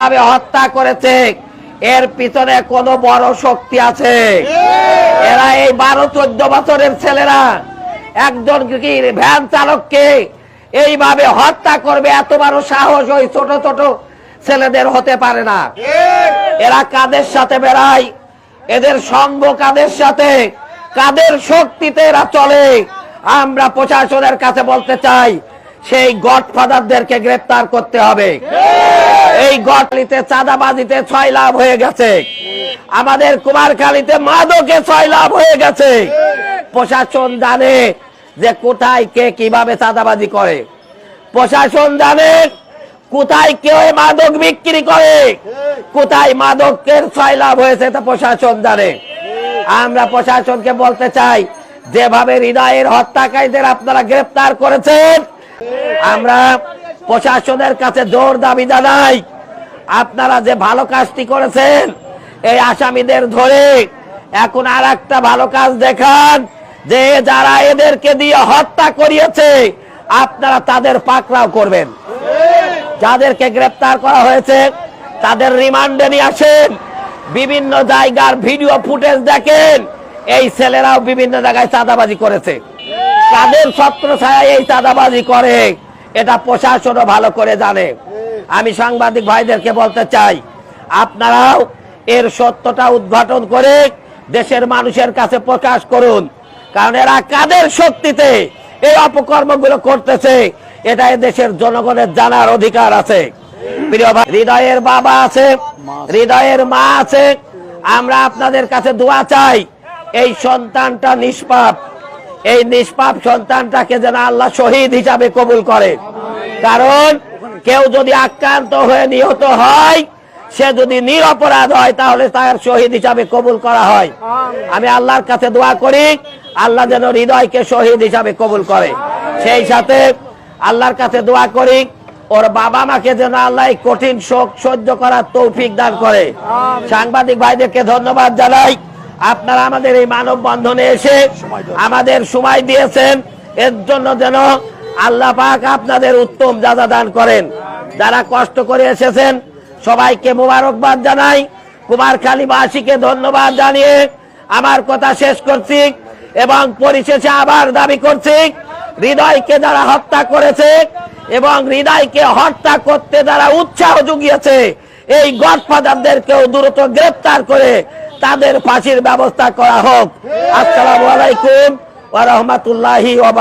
ভাবে হত্যা করেছে। এর পিছনে কোন বড় শক্তি আছে। এরা এই বারো চোদ্দ বছরের ছেলেরা। একজন ভ্যান চালককে এইভাবে হত্যা করবে? এত বড় সাহস ওই ছোট ছোট ছেলেদের হতে পারে না। এরা কাদের সাথে বেড়ায়? এদের সঙ্গ কাদের সাথে? কাদের শক্তিতে এরা চলে? আমরা প্রশাসনের কাছে বলতে চাই, সেই গডফাদারদেরকে গ্রেপ্তার করতে হবে। এই গটলিতে চাঁদাবাজিতে ছয় লাভ হয়ে গেছে। আমাদের কুমারখালীতে মাদকে ছয় লাভ হয়ে গেছে। প্রশাসন জানে যে কোথায় কে কীভাবে চাঁদাবাজি করে। প্রশাসন জানে কোথায় কেউ মাদক বিক্রি করে। কোথায় মাদকের ছয় লাভ হয়েছে তা প্রশাসন জানে। আমরা প্রশাসনকে বলতে চাই, যেভাবে হৃদয়ের হত্যাকারীদের আপনারা গ্রেপ্তার করেছেন, আমরা প্রশাসনের কাছে জোর দাবি জানাই, আপনারা যে ভালো কাজটি করেছেন, এই আসামিদের ধরে এখন আর একটা ভালো কাজ দেখান, যে যারা এদেরকে দিয়ে হত্যা করিয়েছে, আপনারা তাদের পাকড়াও করবেন। যাদেরকে গ্রেপ্তার করা হয়েছে, তাদের রিমান্ডে নিয়ে আসেন। বিভিন্ন জায়গার ভিডিও ফুটেজ দেখেন, এই ছেলেরাও বিভিন্ন জায়গায় চাঁদাবাজি করেছে। তাদের ছত্র ছায়া এই চাঁদাবাজি করে। এটা প্রশাসনও ভালো করে জানে। আমি সাংবাদিক ভাইদেরকে বলতে চাই, আপনারাও এর সত্যটা উদ্ঘাটন করে দেশের মানুষের কাছে প্রকাশ করুন। কারণ এরা কাদের শক্তিতে এই অপকর্মগুলো করতেছে, এটা দেশের জনগণের জানার অধিকার আছে। হৃদয়ের বাবা আছে, হৃদয়ের মা আছে। আমরা আপনাদের কাছে দোয়া চাই, এই সন্তানটা নিষ্পাপ। এই নিষ্পাপ সন্তানটাকে যেন আল্লাহ শহীদ হিসাবে কবুল করে। কারণ কেউ যদি আক্রান্ত হয়ে নিহত হয়, সে যদি নিরপরাধ হয়, তাহলে তার শহীদ হিসাবে কবুল করা হয়। আমি আল্লাহর কাছে দোয়া করি, আল্লাহ যেন হৃদয়কে শহীদ হিসাবে কবুল করে। সেই সাথে আল্লাহর কাছে দোয়া করি, ওর বাবা মাকে যেন আল্লাহ কঠিন শোক সহ্য করার তৌফিক দান করে। সাংবাদিক ভাইদেরকে ধন্যবাদ জানাই। আপনারা আমাদের এই মানব বন্ধনে এসে আমাদের সময় দিয়েছেন। এর জন্য যেন আল্লাহ পাক আপনাদের উত্তম যাজা দান করেন। যারা কষ্ট করে এসেছেন সবাইকে মোবারকবাদ জানাই। কুমারখালীবাসীকে ধন্যবাদ জানিয়ে আমার কথা শেষ করছি এবং পরিশেষে আবার দাবি করছি হৃদয়কে যারা হত্যা করেছে এবং হৃদয়কে হত্যা করতে যারা উৎসাহ জুগিয়েছে এই গডফাদারদেরকেও দ্রুত গ্রেপ্তার করে তাদের ফাঁসির ব্যবস্থা করা হোক। আসসালামু আলাইকুম ওয়া